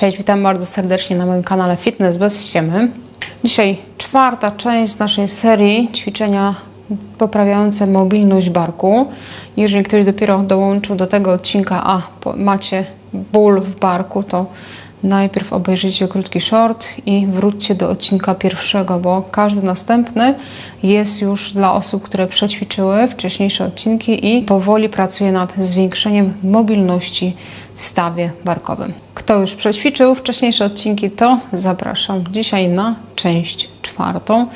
Cześć, witam bardzo serdecznie na moim kanale Fitness bez ściemy. Dzisiaj czwarta część z naszej serii ćwiczenia poprawiające mobilność barku. Jeżeli ktoś dopiero dołączył do tego odcinka, a macie ból w barku, to najpierw obejrzyjcie krótki short i wróćcie do odcinka pierwszego, bo każdy następny jest już dla osób, które przećwiczyły wcześniejsze odcinki i powoli pracuje nad zwiększeniem mobilności w stawie barkowym. Kto już przećwiczył wcześniejsze odcinki, to zapraszam dzisiaj na część czwartą,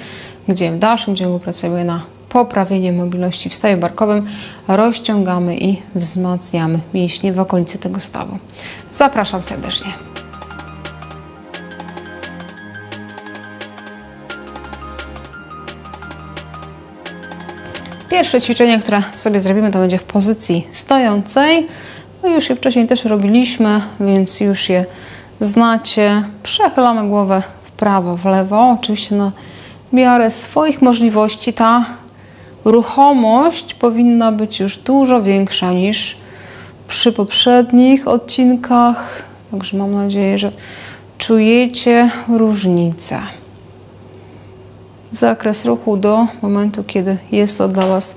gdzie w dalszym ciągu pracujemy na poprawienie mobilności w stawie barkowym, rozciągamy i wzmacniamy mięśnie w okolicy tego stawu. Zapraszam serdecznie. Pierwsze ćwiczenie, które sobie zrobimy, to będzie w pozycji stojącej. No już je wcześniej też robiliśmy, więc już je znacie. Przechylamy głowę w prawo, w lewo. Oczywiście na miarę swoich możliwości ta ruchomość powinna być już dużo większa niż przy poprzednich odcinkach. Także mam nadzieję, że czujecie różnicę zakres ruchu do momentu, kiedy jest to dla Was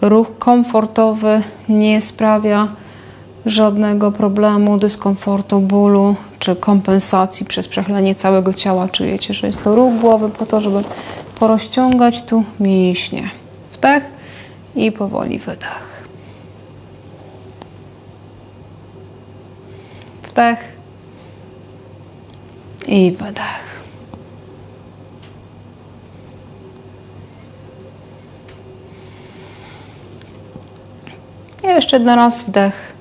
ruch komfortowy, nie sprawia żadnego problemu, dyskomfortu, bólu czy kompensacji przez przechylenie całego ciała. Czujecie, że jest to ruch głowy po to, żeby porozciągać tu mięśnie. Wdech i powoli wydech. Wdech i wydech. I jeszcze jeden raz wdech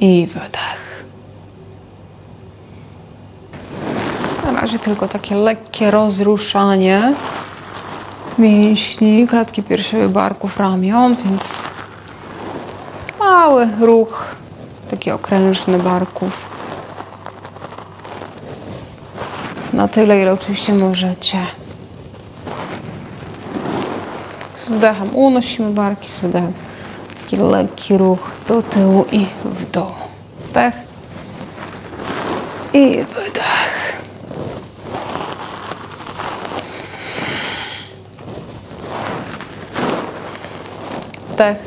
i wydech. Na razie tylko takie lekkie rozruszanie mięśni, klatki piersiowej, barków, ramion, więc mały ruch, taki okrężny barków. Na tyle, ile oczywiście możecie. Z wdechem unosimy barki, z wydechem taki lekki ruch do tyłu i w dół. Wdech i wydech. Wdech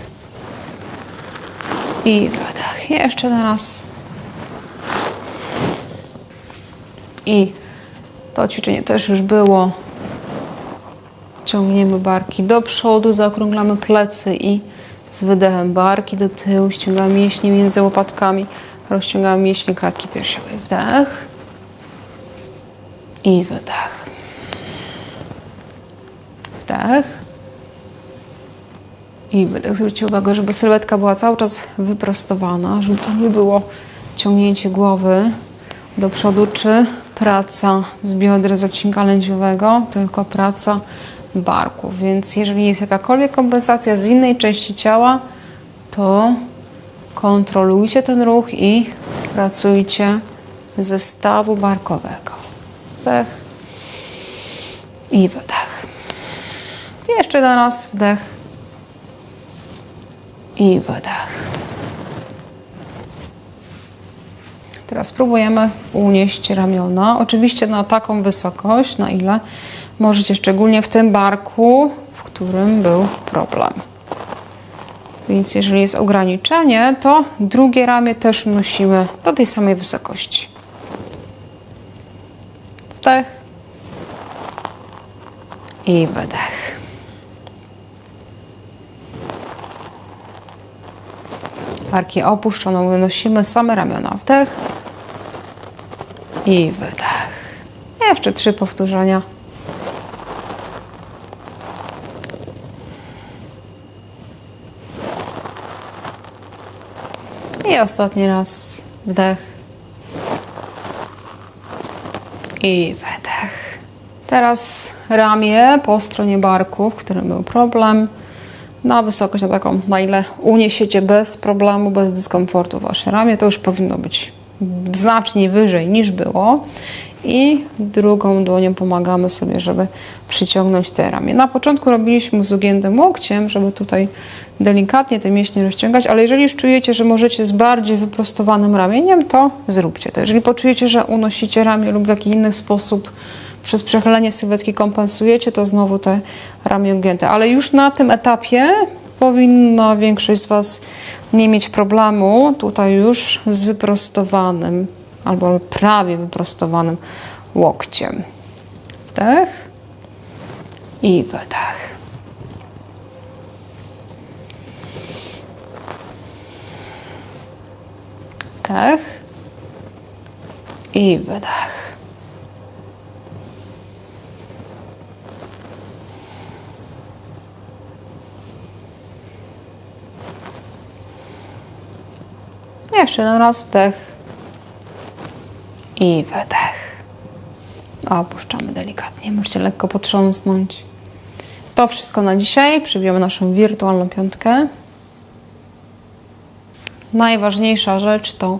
i wydech. Jeszcze raz. I to ćwiczenie też już było. Ciągniemy barki do przodu, zaokrąglamy plecy i z wydechem barki do tyłu, ściągamy mięśnie między łopatkami, rozciągamy mięśnie klatki piersiowej. Wdech i wydech. Wdech i wydech. Zwróćcie uwagę, żeby sylwetka była cały czas wyprostowana, żeby nie było ciągnięcie głowy do przodu, czy praca z bioder, z odcinka lędźwiowego, tylko praca barków. Więc jeżeli jest jakakolwiek kompensacja z innej części ciała, to kontrolujcie ten ruch i pracujcie ze stawu barkowego. Wdech i wydech. Jeszcze jeden raz wdech i wydech. Teraz spróbujemy unieść ramiona. Oczywiście na taką wysokość, na ile możecie, szczególnie w tym barku, w którym był problem. Więc jeżeli jest ograniczenie, to drugie ramię też unosimy do tej samej wysokości. Wdech i wydech. Barki opuszczoną, wynosimy same ramiona. Wdech i wydech. Jeszcze trzy powtórzenia. I ostatni raz wdech i wydech. Teraz ramię po stronie barku, w którym był problem, na wysokość, na taką, na ile uniesiecie bez problemu, bez dyskomfortu wasze ramię, to już powinno być znacznie wyżej niż było. i drugą dłonią pomagamy sobie, żeby przyciągnąć te ramię. Na początku robiliśmy z ugiętym łokciem, żeby tutaj delikatnie te mięśnie rozciągać, ale jeżeli już czujecie, że możecie z bardziej wyprostowanym ramieniem, to zróbcie to. Jeżeli poczujecie, że unosicie ramię lub w jakiś inny sposób przez przechylenie sylwetki kompensujecie, to znowu te ramię ugięte. Ale już na tym etapie powinna większość z Was nie mieć problemu tutaj już z wyprostowanym albo prawie wyprostowanym łokciem. Wdech i wydech. Wdech i wydech. Jeszcze jeden raz wdech i wydech. Opuszczamy delikatnie. Możecie lekko potrząsnąć. To wszystko na dzisiaj. Przybijamy naszą wirtualną piątkę. Najważniejsza rzecz to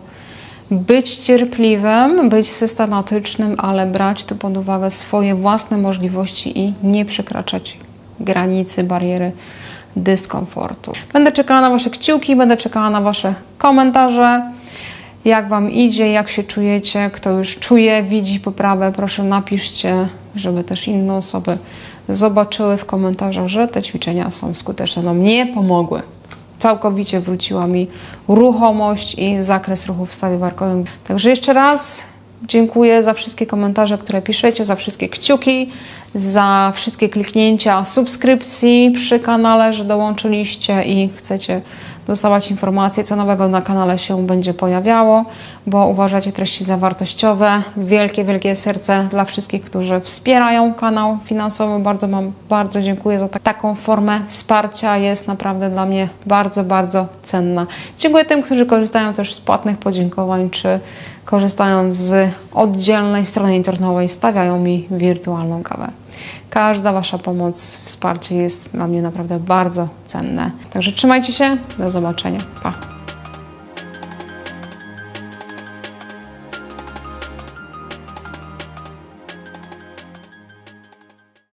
być cierpliwym, być systematycznym, ale brać tu pod uwagę swoje własne możliwości i nie przekraczać granicy, bariery dyskomfortu. Będę czekała na Wasze kciuki, będę czekała na Wasze komentarze. Jak Wam idzie, jak się czujecie, kto już czuje, widzi poprawę, proszę napiszcie, żeby też inne osoby zobaczyły w komentarzach, że te ćwiczenia są skuteczne. No mnie pomogły. Całkowicie wróciła mi ruchomość i zakres ruchu w stawie warkowym. Także jeszcze raz dziękuję za wszystkie komentarze, które piszecie, za wszystkie kciuki, za wszystkie kliknięcia subskrypcji przy kanale, że dołączyliście i chcecie dostawać informacje, co nowego na kanale się będzie pojawiało, bo uważacie treści za wartościowe. Wielkie, wielkie serce dla wszystkich, którzy wspierają kanał finansowo. Bardzo Wam bardzo dziękuję za ta- taką formę wsparcia. Jest naprawdę dla mnie bardzo, bardzo cenna. Dziękuję tym, którzy korzystają też z płatnych podziękowań, czy korzystając z oddzielnej strony internetowej stawiają mi wirtualną kawę. Każda Wasza pomoc, wsparcie jest dla mnie naprawdę bardzo cenne. Także trzymajcie się, do zobaczenia. Pa!